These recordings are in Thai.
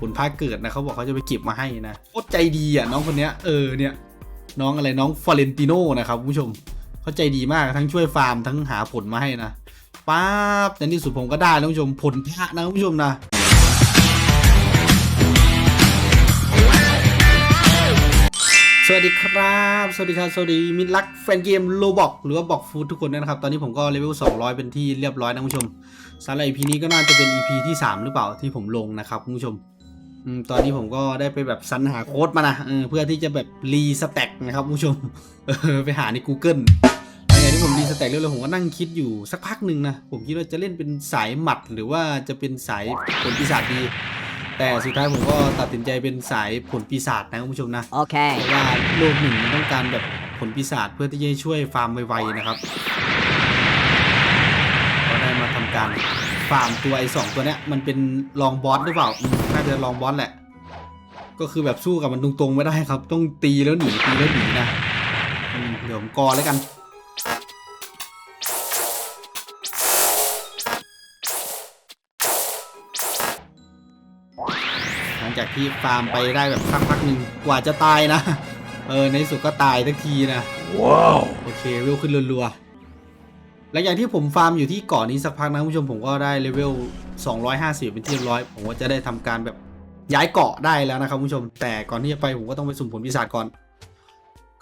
ผลพาเกิดนะเขาบอกเขาจะไปเก็บมาให้นะโคตรใจดีอะน้องคนเนี้ยเออเนี่ยน้องอะไรน้องฟอเรนติโนนะครับผู้ชมเขาใจดีมากทั้งช่วยฟาร์มทั้งหาผลมาให้นะป๊าบในที่สุดผมก็ได้นะผู้ชมผลพระนะผู้ชมนะสวัสดีครับ สวัสดีครับ สวัสดีมิตรรักแฟนเกมโลบอกหรือว่าบอกฟูดทุกคนนะครับ ตอนนี้ผมก็เลเวล 200 เป็นที่เรียบร้อยนะคุณผู้ชมสำหรับ EP นี้ก็น่าจะเป็น EP ที่ 3 หรือเปล่าที่ผมลงนะครับคุณผู้ชม อืมตอนนี้ผมก็ได้ไปแบบสรรหาโค้ดมานะเออเพื่อที่จะแบบรีสแต็กนะครับคุณผู้ชมเออไปหาใน Google ในไงที่ผมรีสแต็กเรื่อยๆผมก็นั่งคิดอยู่สักพักหนึ่งนะ ผมคิดว่าจะเล่นเป็นสายหมัดหรือว่าจะเป็นสายผลปีศาจดี แต่สุดท้ายผมก็ตัดสินใจเป็นสายผลปีศาจนะคุณผู้ชมนะ เพ Okay. ราะว่าโลกหนึ่งมันต้องการแบบผลปีศาจเพื่อที่จะช่วยฟาร์มไวๆนะครับก็ได้มาทำการฟาร์มตัวไอ้สองตัวเนี้ยมันเป็นลองบอสหรือเปล่าอืมน่าจะลองบอสแหละ ก็คือแบบสู้กับมันตรงๆไม่ได้ครับ ต้องตีแล้วหนีตีแล้วหนีนะอืมเดี๋ยวผมกอแล้วกันหลังจากที่ฟาร์มไปได้แบบสักพักหนึ่งกว่าจะตายนะ เออในที่สุดก็ตายทักทีนะ ว้าว โอเคเวลขึ้นรัวๆ หลังจากที่ผมฟาร์มอยู่ที่เกาะนี้สักพักนะคุณผู้ชมผมก็ได้เลเวล 250 เป็นที่เรียบร้อย ผมก็จะได้ทำการแบบย้ายเกาะได้แล้วนะครับคุณผู้ชม แต่ก่อนที่จะไปผมก็ต้องไปสุ่มผลปีศาจก่อน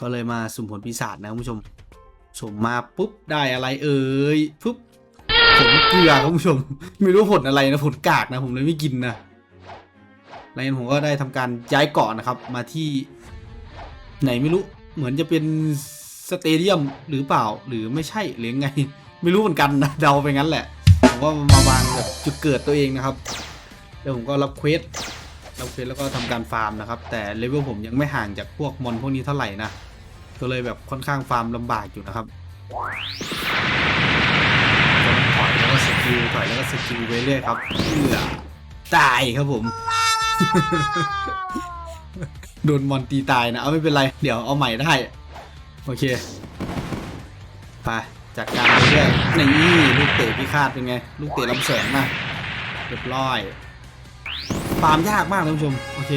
ก็เลยมาสุ่มผลปีศาจนะคุณผู้ชมสุ่มมาปุ๊บได้อะไรเอ่ยปุ๊บผลเกลือครับคุณผู้ชม ไม่รู้ผลอะไรนะผลกากนะผมเลยไม่กินนะหลังจากนั้นผมก็ได้ทำการย้ายเกาะนะครับ มาที่ไหนไม่รู้เหมือนจะเป็น สเตเดียมหรือเปล่าหรือไม่ใช่หรือไง ไม่รู้เหมือนกันนะเดาไปงั้นแหละ ผมก็มาวางแบบจุดเกิดตัวเองนะครับแล้วผมก็รับเควสรับเควสแล้วก็ทำการฟาร์มนะครับ แต่เลเวลผมยังไม่ห่างจากพวกมอนพวกนี้เท่าไหร่นะก็เลยแบบค่อนข้างฟาร์มลำบากอยู่นะครับถอยแล้วก็สกิลถอยแล้วก็สกิลไปเรื่อยครับเพื่อตายครับผมโดนมอนตีตายนะ เอาไม่เป็นไร เดี๋ยวเอาใหม่ได้ โอเค ไปจัดการไปเรื่อยนี่ลูกเตะพิฆาตเป็นไง ลูกเตะลำแสงนะเรียบร้อยฟาร์มยากมากท่านผู้ชม โอเค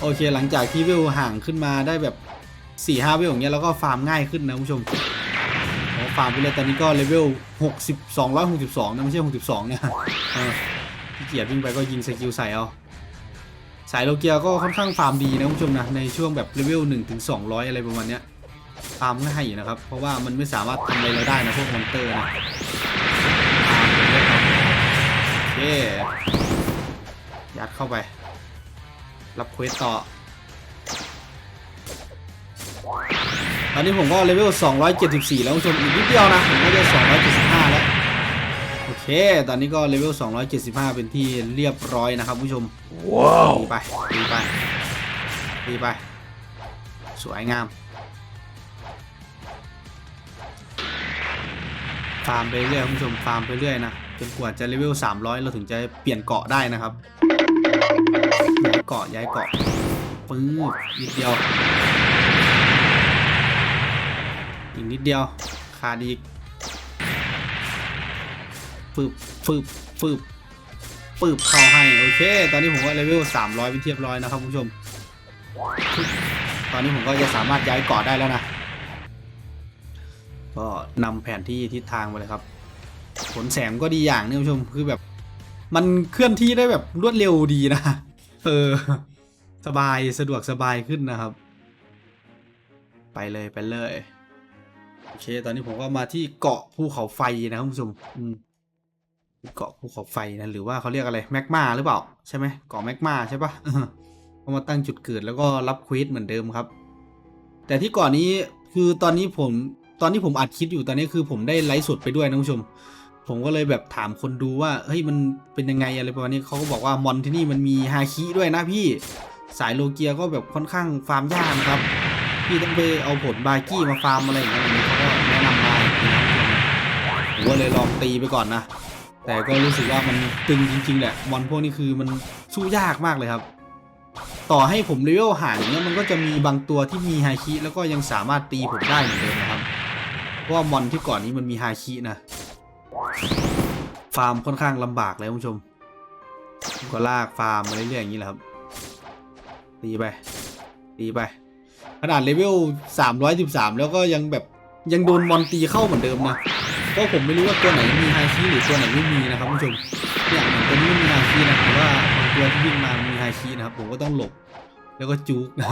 โอเค หลังจากที่วิวห่างขึ้นมาได้แบบ4ี่ห้าวิวอย่างเงี้ยแล้วก็ฟาร์มง่ายขึ้นนะคุณผู้ชมโอ้ฟาร์มไปเลยตอนนี้ก็เลเวล60 262นะไม่ใช่ 62 เนี่ยเออขี้เกียจวิ่งไปก็ยิงสกิลใส่เอา สายโลเกียก็ค่อนข้างฟาร์มดีนะคุณผู้ชมนะในช่วงแบบเลเวล1ถึง200 อะไรประมาณเนี้ยฟาร์มง่ายอยู่นะครับ เพราะว่ามันไม่สามารถทำอะไรเราได้นะพวกมอนเตอร์นะเรื่อยครับโอเคยัดเข้าไป รับเควสต่อ ตอนนี้ผมก็เลเวล274 แล้วคุณผู้ชมอีกนิดเดียวนะผมก็จะ275 แล้ว โอเค ตอนนี้ก็เลเวล 275 เป็นที่เรียบร้อยนะครับผู้ชม ว้าวดีไปดีไปดีไป สวยงาม ฟาร์มไปเรื่อยคุณผู้ชม ฟาร์มไปเรื่อยนะ จนกว่าจะเลเวล 300 เราถึงจะเปลี่ยนเกาะได้นะครับย้ายเกาะย้ายเกาะปื้บนิดเดียว อีกนิดเดียว ขาดอีก ฟืบฟืบฟืบฟืบเข้าให้โอเค ตอนนี้ผมก็เลเวล300เป็นเรียบร้อยนะครับคุณผู้ชม ตอนนี้ผมก็จะสามารถย้ายเกาะได้แล้วนะ ก็นำแผนที่ทิศทางไปเลยครับ ผลแสงก็ดีอย่างนึงคุณผู้ชมคือแบบ มันเคลื่อนที่ได้แบบรวดเร็วดีนะเออสบายสะดวกสบายขึ้นนะครับ ไปเลยไปเลยโอเค ตอนนี้ผมก็มาที่เกาะภูเขาไฟนะครับคุณผู้ชมอืม เกาะภูเขาไฟนะหรือว่าเขาเรียกอะไรแมกมาหรือเปล่าใช่ไหมเกาะแมกมาใช่ปะก็มาตั้งจุดเกิดแล้วก็รับควสเหมือนเดิมครับ แต่ที่ก่อนนี้คือตอนนี้ผมตอนที่ผมอัดคลิปอยู่ตอนนี้คือผมได้ไลฟ์สดไปด้วยนะคุณผู้ชม ผมก็เลยแบบถามคนดูว่าเฮ้ยมันเป็นยังไงอะไรประมาณนี้เขาก็บอกว่ามอนที่นี่มันมีฮาคิด้วยนะพี่สายโลเกียก็แบบค่อนข้างฟาร์มยากนะครับพี่ต้องไปเอาผลบากี้มาฟาร์มอะไรอย่างเงี้ยเขาก็แนะนำมาอย่างนี้นะคุณผู้ชมผมก็เลยลองตีไปก่อนนะ แต่ก็รู้สึกว่ามันตึงจริง ๆ แหละมอนพวกนี้คือมันสู้ยากมากเลยครับ ต่อให้ผมเลเวลห่างอย่างเงี้ยมันก็จะมีบางตัวที่มีฮาคิแล้วก็ยังสามารถตีผมได้เหมือนเดิมนะครับ เพราะว่ามอนที่ก่อนนี้มันมีฮาคินะ ฟาร์มค่อนข้างลำบากเลยคุณผู้ชมผมก็ลากฟาร์มมาเรื่อยๆอย่างนี้แหละครับ ตีไป ตีไป ขนาดเลเวล313 แล้วก็ยังแบบยังโดนมอนตีเข้าเหมือนเดิมนะ เพราะผมไม่รู้ว่าตัวไหนมีไฮคีหรือตัวไหนไม่มีนะครับคุณผู้ชมเนี่ยเหมือนตัวนี้ไม่มีไฮคีนะแต่ว่าบางตัวที่วิ่งมามันมีไฮคีนะครับผมก็ต้องหลบแล้วก็จุกนะ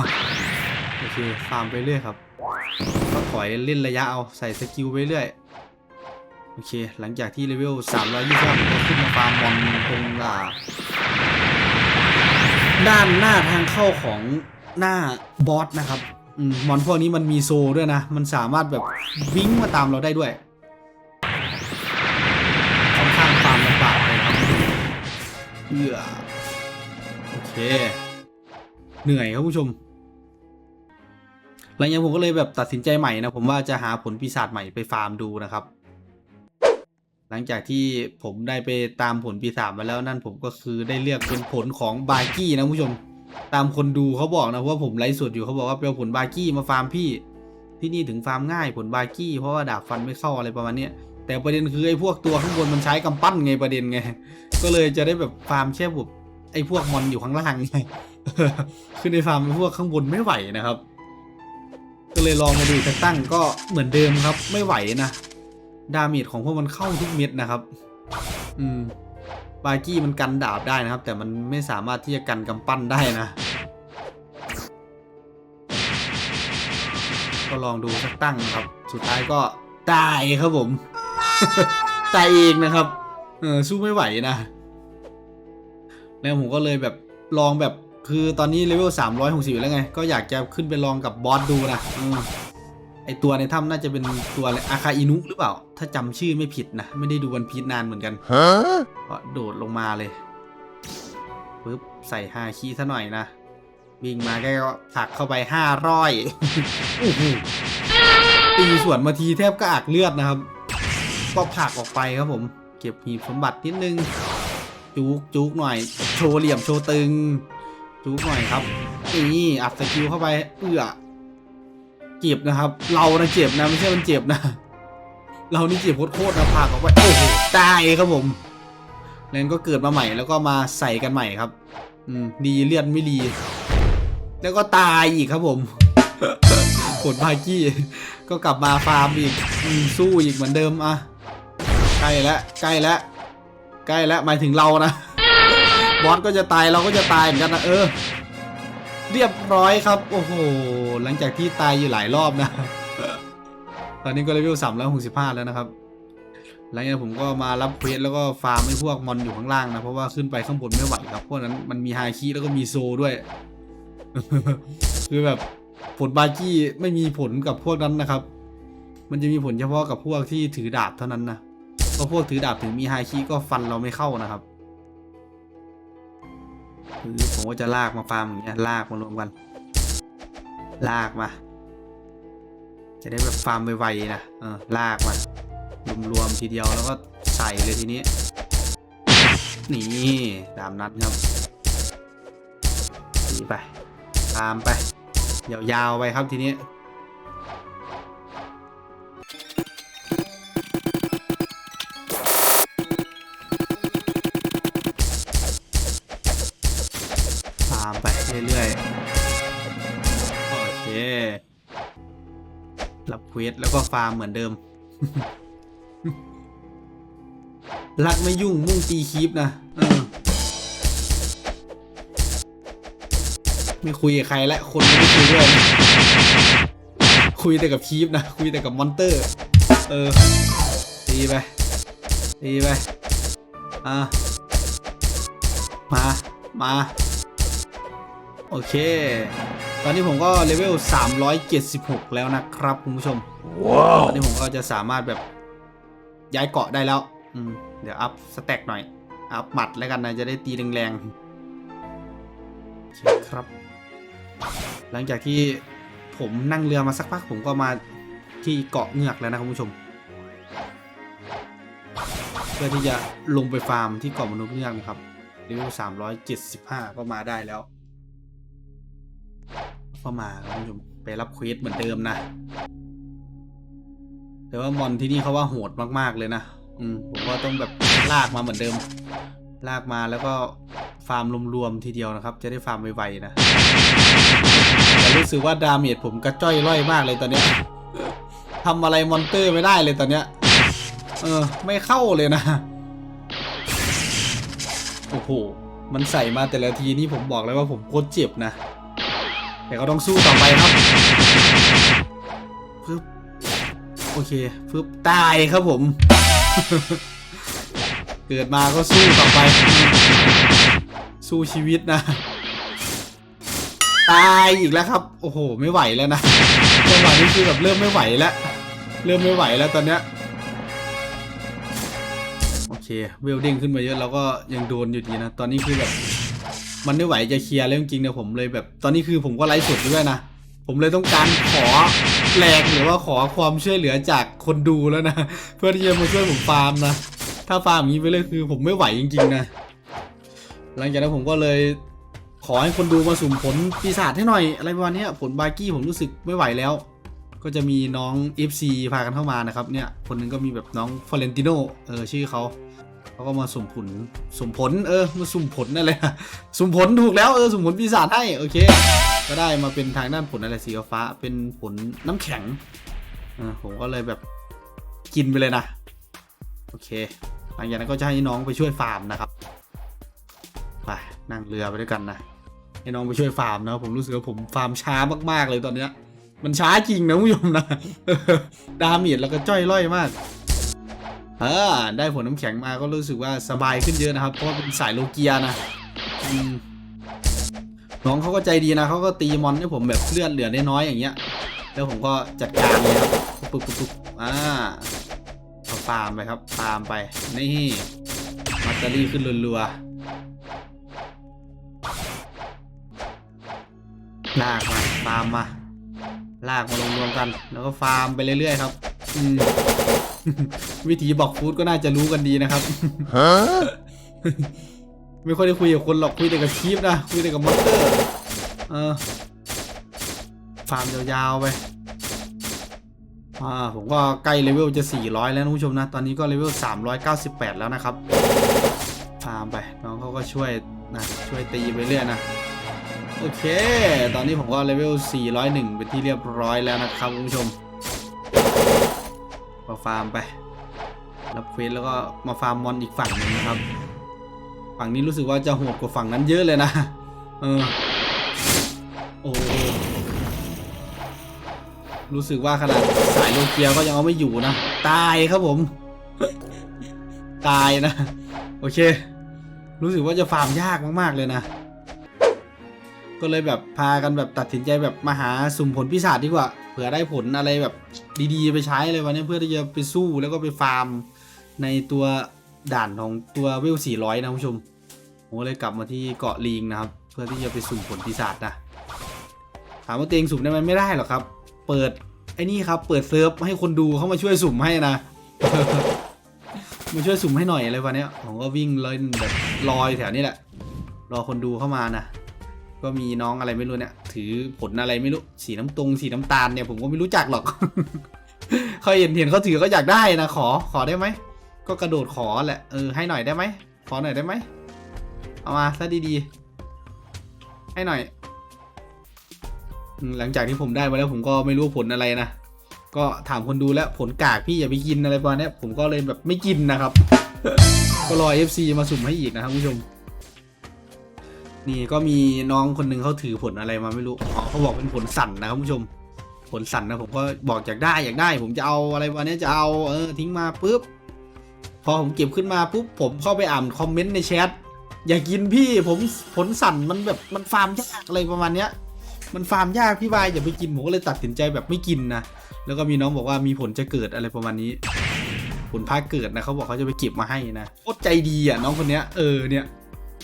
โอเคฟาร์มไปเรื่อยครับก็ถอยเล่นระยะเอาใส่สกิลไปเรื่อยโอเค หลังจากที่เลเวล325ผมก็ขึ้นมาฟาร์มมอนตรงอ่าด้านหน้าทางเข้าของหน้าบอสนะครับอืมมอนพวกนี้มันมีโซด้วยนะ มันสามารถแบบวิ่งมาตามเราได้ด้วย เอื้อโอเค เหนื่อยครับผู้ชมหลังจากผมก็เลยแบบตัดสินใจใหม่นะ ผมว่าจะหาผลปีศาจใหม่ไปฟาร์มดูนะครับ หลังจากที่ผมได้ไปตามผลปีศาจมาแล้วนั่นผมก็คือได้เลือกเป็นผลของบาร์กี้นะผู้ชม ตามคนดูเขาบอกนะเพราะว่าผมไลฟ์สดอยู่เขาบอกว่าไปเอาผลบาร์กี้มาฟาร์มพี่ ที่นี่ถึงฟาร์มง่ายผลบาร์กี้เพราะว่าดาบฟันไม่เข้าอะไรประมาณเนี้ย แต่ประเด็นคือไอ้พวกตัวข้างบนมันใช้กำปั้นไงประเด็นไง ก็เลยจะได้แบบฟาร์มแค่แบบไอ้พวกมอนอยู่ข้างล่างไงคือในฟาร์มไอ้พวกข้างบนไม่ไหวนะครับ ก็เลยลองมาดูจะตั้งก็เหมือนเดิมครับ ไม่ไหวนะดาเมจของพวกมันเข้าทุกเม็ดนะครับ อืมบากี้มันกันดาบได้นะครับ แต่มันไม่สามารถที่จะกันกำปั้นได้นะ ก็ลองดูสักตั้งนะครับ สุดท้ายก็ตายครับผม ตายเองนะครับ เออสู้ไม่ไหวนะ แล้วผมก็เลยแบบลองแบบคือตอนนี้เลเวล 360 แล้วไง ก็อยากจะขึ้นไปลองกับบอสดูนะอืมไอตัวในถ้ำน่าจะเป็นตัวอะไรอาคาอินุหรือเปล่า ถ้าจำชื่อไม่ผิดนะ ไม่ได้ดูวันพีชนานเหมือนกัน Huh? ก็โดดลงมาเลยปึ๊บใส่ฮาคีซะหน่อยนะ วิ่งมาแกก็ผลักเข้าไปห้าร้อยโอ้โหตีสวนมาทีแทบกระอักเลือดนะครับ ก็ผักออกไปครับผม เก็บหีบสมบัตินิดนึง จุกจุกหน่อย โชว์เหลี่ยมโชว์ตึง จุกหน่อยครับ นี่อัดสกิลเข้าไป เอื้อเจ็บนะครับ เรานะเจ็บนะไม่ใช่มันเจ็บนะ เรานี่เจ็บโคตรนะผักออกไปโอ้โหตายครับผมแล้วก็เกิดมาใหม่แล้วก็มาใส่กันใหม่ครับ อืมดีเลือดไม่ดี แล้วก็ตายอีกครับผมผลพากี้ ก็กลับมาฟาร์มอีกสู้อีกเหมือนเดิมอะ ใกล้แล้วใกล้แล้วใกล้แล้วหมายถึงเรานะบอสก็จะตายเราก็จะตายเหมือนกันนะเออ เรียบร้อยครับ โอ้โหหลังจากที่ตายอยู่หลายรอบนะ ตอนนี้ก็เลเวลสามร้อยหกสิบห้าแล้วนะครับ หลังจากนั้นผมก็มารับเควสแล้วก็ฟาร์มไอ้พวกมอนอยู่ข้างล่างนะเพราะว่าขึ้นไปข้างบนไม่ไหวครับพราะฉะนั้นมันมีไฮคีแล้วก็มีโซด้วย คือแบบผลบากี้ไม่มีผลกับพวกนั้นนะครับ มันจะมีผลเฉพาะกับพวกที่ถือดาบเท่านั้นนะ ราะพวกถือดาบถึงมีไฮคีก็ฟันเราไม่เข้านะครับคือผมก็จะลากมาฟาร์มอย่างเงี้ยลากมารวมกัน ลากมา จะได้แบบฟาร์มไวๆนะเออลากมารวมๆทีเดียวแล้วก็ใส่เลยทีนี้นี่ตามนัดครับตีไปตามไปยาวๆไปครับทีนี้ รับเควสแล้วก็ฟาร์มเหมือนเดิม รักไม่ยุ่งมุ่งตีคีปนะเออไม่คุยกับใครและคนไม่ได้คุยด้วยคุยแต่กับคีปนะ คุยแต่กับมอนเตอร์ เออตีไปตีไปอะมา มา โอเค ตอนนี้ผมก็เลเวล 376 แล้วนะครับคุณผู้ชมต Wow. อนนี้ผมก็จะสามารถแบบย้ายเกาะได้แล้ว อืม เดี๋ยวอัพสแต็กหน่อย อัพหมัดแล้วกันนะ จะได้ตีแรงๆโอเคครับ หลังจากที่ผมนั่งเรือมาสักพักผมก็มาที่เกาะเงือกแล้วนะคุณผู้ชม เพื่อที่จะลงไปฟาร์มที่เกาะมนุษย์เงือกนะครับเลเวล375 ก็มาได้แล้ว ก็มาครับคุณผู้ชมไปรับเควสเหมือนเดิมนะ แต่ว่ามอนที่นี่เขาว่าโหดมากๆเลยนะ อืมผมก็ต้องแบบลากมาเหมือนเดิม ลากมาแล้วก็ฟาร์มรวมๆทีเดียวนะครับ จะได้ฟาร์มไวๆนะแต่รู้สึกว่าดาเมจผมกระจ้อยร่อยมากเลยตอนเนี้ยทำอะไรมอนเตอร์ไม่ได้เลยตอนเนี้ย เออ ไม่เข้าเลยนะ โอ้โห มันใส่มาแต่ละทีนี่ผมบอกเลยว่าผมโคตรเจ็บนะ แต่ก็ต้องสู้ต่อไปครับฟึบโอเคฟึบตายครับผม เกิดมาก็สู้ต่อไป สู้ชีวิตนะ ตายอีกแล้วครับ โอ้โห ไม่ไหวแล้วนะจังหวะนี้คือแบบเริ่มไม่ไหวแล้ว เริ่มไม่ไหวแล้วตอนเนี้ยโอเคเวลเด้งขึ้นมาเยอะเราก็ยังโดนอยู่ดีนะ ตอนนี้คือแบบ มันไม่ไหวจะเคลียร์แล้วจริงๆเนี่ยผมเลยแบบ ตอนนี้คือผมก็ไลฟ์สดด้วยนะ ผมเลยต้องการขอแรงหรือว่าขอความช่วยเหลือจากคนดูแล้วนะ เพื่อที่จะมาช่วยผมฟาร์มนะ ถ้าฟาร์มอย่างนี้ไปเลยคือผมไม่ไหวจริงๆนะ หลังจากนั้นผมก็เลยขอให้คนดูมาสุ่มผลปีศาจให้หน่อย อะไรประมาณนี้ผลบาร์กี้ผมรู้สึกไม่ไหวแล้ว ก็จะมีน้อง FC พากันเข้ามานะครับเนี่ยคนหนึงก็มีแบบน้องฟอเรนติโนเออชื่อเขา เขาก็มาสุ่มผลสุ่มผลเออมาสุ่มผลนั่นแหละสุ่มผลถูกแล้วเออสุ่มผลปีศาจให้โอเค ก็ได้มาเป็นทางด้านผลอะไรสีฟ้าเป็นผลน้ำแข็งเออผมก็เลยแบบกินไปเลยนะโอเคหลังจากนั้นก็จะให้น้องไปช่วยฟาร์มนะครับไปนั่งเรือไปด้วยกันนะให้น้องไปช่วยฟาร์มนะผมรู้สึกว่าผมฟาร์มช้ามากๆเลยตอนเนี้ยมันช้าจริงนะคุณผู้ชมนะดาเมจแล้วก็จ้อยร่อยมาก เออได้ผลน้ำแข็งมาก็รู้สึกว่าสบายขึ้นเยอะนะครับ เพราะว่าเป็นสายโลเกียนะน้องเขาก็ใจดีนะเขาก็ตีมอนให้ผมแบบเลือดเหลือน้อยๆอย่างเงี้ย แล้วผมก็จัดการเลยครับปุ๊บปุ๊บปุ๊บอ่าก็ฟาร์มไปครับฟาร์มไป นี่มัตเตอรี่ขึ้นรัวๆลากมาฟาร์มมา ลากมาลงรวมกัน แล้วก็ฟาร์มไปเรื่อยๆครับ อืม วิธีบอกฟูดก็น่าจะรู้กันดีนะครับ Huh? ไม่ค่อยได้คุยกับคนหรอกคุยแต่กับคีปนะคุยแต่กับมอนเตอร์เออฟาร์มยาวๆไปอ่าผมก็ใกล้เลเวลจะ 400 แล้วนะผู้ชมนะ ตอนนี้ก็เลเวล 398 แล้วนะครับ ฟาร์มไป น้องเขาก็ช่วยนะช่วยตีไปเรื่อยนะ โอเค ตอนนี้ผมก็เลเวล 401 เป็นที่เรียบร้อยแล้วนะครับคุณผู้ชม ก็ฟาร์มไป รับเควสแล้วก็มาฟาร์มมอนอีกฝั่งหนึ่งนะครับ ฝั่งนี้รู้สึกว่าจะโหดกว่าฝั่งนั้นเยอะเลยนะ เออ โอ้รู้สึกว่าขนาดสายโลเกียก็ยังเอาไม่อยู่นะ ตายครับผม ตายนะ โอเค รู้สึกว่าจะฟาร์มยากมากๆเลยนะ ก็เลยแบบพากันแบบตัดสินใจแบบมาหาสุ่มผลพิศาจดีกว่า เผื่อได้ผลอะไรแบบ ดีๆ ไปใช้เลยวันนี้เพื่อที่จะไปสู้แล้วก็ไปฟาร์มในตัวด่านของตัวเวล400 นะคุณผู้ชมผมก็เลยกลับมาที่เกาะลิงนะครับ เพื่อที่จะไปสุ่มผลปีศาจนะถามว่าเตวเองสุ่มได้ไหมไม่ได้หรอกครับ เปิดไอ้นี่ครับเปิดเซิร์ฟให้คนดูเข้ามาช่วยสุ่มให้นะมาช่วยสุ่มให้หน่อยอะไรวันนี้ผมก็วิ่งเล่นแบบลอยแถวนี้แหละรอคนดูเข้ามานะก็มีน้องอะไรไม่รู้เนี่ย ถือผลอะไรไม่รู้สีน้ำตรงสีน้ำตาลเนี่ยผมก็ไม่รู้จักหรอก เขาเห็นเห็นเขาถือก็อยากได้นะขอขอได้ไหมก็กระโดดขอแหละเออให้หน่อยได้ไหมขอหน่อยได้ไหมเอามาซะดีๆ ให้หน่อย หลังจากที่ผมได้มาแล้วผมก็ไม่รู้ผลอะไรนะก็ถามคนดูแล้วผลกากพี่อย่าไปกินอะไรประมาณนี้ผมก็เลยแบบไม่กินนะครับ ก็รอ FC มาสุ่มให้อีกนะครับผู้ชม นี่ก็มีน้องคนหนึ่งเขาถือผลอะไรมาไม่รู้อ๋อเขาบอกเป็นผลสั่นนะครับผู้ชม ผลสั่นนะผมก็บอกอยากได้อยากได้ ผมจะเอาอะไรวันนี้จะเอาเออทิ้งมาปุ๊บพอผมเก็บขึ้นมาปุ๊บผมเข้าไปอ่านคอมเมนต์ในแชทอย่ากินพี่ผมผลสั่นมันแบบมันฟาร์มยากอะไรประมาณเนี้ย มันฟาร์มยากพี่วายอย่าไปกินผมก็เลยตัดสินใจแบบไม่กินนะแล้วก็มีน้องบอกว่ามีผลจะเกิดอะไรประมาณนี้ผลพาเกิดนะเขาบอกเขาจะไปเก็บมาให้นะโคตรใจดีอะน้องคนเนี้ยเออเนี่ย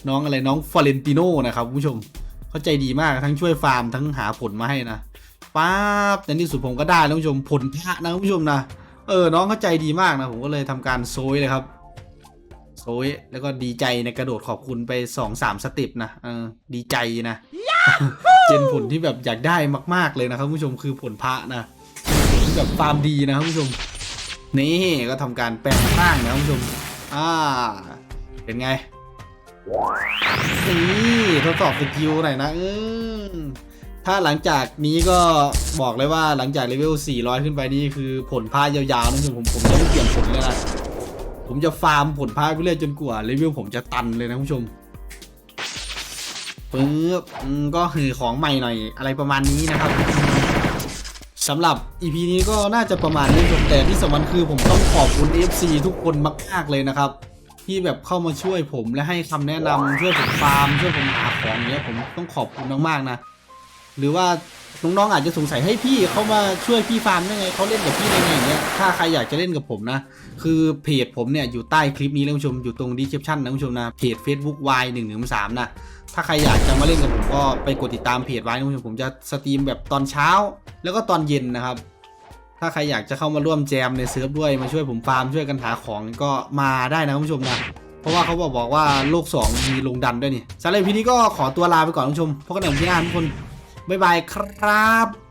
น้องอะไรน้องฟอเรนติโนนะครับคุณผู้ชมเขาใจดีมากทั้งช่วยฟาร์มทั้งหาผลมาให้นะป๊าบในที่สุดผมก็ได้แล้วคุณผู้ชมผลพระนะคุณผู้ชมนะเออน้องเขาใจดีมากนะผมก็เลยทำการโซยเลยครับโซยแล้วก็ดีใจในกระโดดขอบคุณไปสองสามสเต็ปนะเออดีใจนะเจนผลที่แบบอยากได้มากๆเลยนะครับคุณผู้ชมคือผลพระนะที่แบบฟาร์มดีนะครับคุณผู้ชมนี่ก็ทำการแปลงร่างนะคุณผู้ชมอ่าเป็นไง นี่ทดสอบสกิลหน่อยนะเออถ้าหลังจากนี้ก็บอกเลยว่าหลังจากเลเวล 400 ขึ้นไปนี่คือผลพายาวๆนะผมผมจะไม่เปลี่ยนผลเลยนะผมจะฟาร์มผลพายไปเรื่อยจนกว่าเลเวลผมจะตันเลยนะคุณผู้ชมปึ๊บก็คือของใหม่หน่อยอะไรประมาณนี้นะครับสำหรับ EP นี้ก็น่าจะประมาณนี้ครับแต่ที่สำคัญคือผมต้องขอบคุณ FC ทุกคนมากๆเลยนะครับ ที่แบบเข้ามาช่วยผมและให้คำแนะนำช่วยผมฟาร์มช่วยผมหาของเนี้ยผมต้องขอบคุณมากๆนะ หรือว่าน้องๆอาจจะสงสัยให้พี่เขามาช่วยพี่ฟาร์มได้ไงเขาเล่นกับพี่ได้ไงอย่างเงี้ยถ้าใครอยากจะเล่นกับผมนะ คือเพจผมเนี่ยอยู่ใต้คลิปนี้นะคุณผู้ชมอยู่ตรงดี s ค i p ชั่นนะคุณผู้ชมนะเพจ Facebook Y 1 1 3นะถ้าใครอยากจะมาเล่นกับผมก็ไปกดติดตามเพจไว้นะคุณผู้ชมผมจะสตรีมแบบตอนเช้า แล้วก็ตอนเย็นนะครับ ถ้าใครอยากจะเข้ามาร่วมแจมในเซิร์ฟด้วยมาช่วยผมฟาร์มช่วยกันหาของก็มาได้นะคุณผู้ชมนะเพราะว่าเขาบอกบอกว่าโลก2มีลงดันด้วยนี่สำหรับพีนี้ก็ขอตัวลาไปก่อนคุณผู้ชมพบกันใหม่ที่หน้าทุกคนบ๊ายบายครับ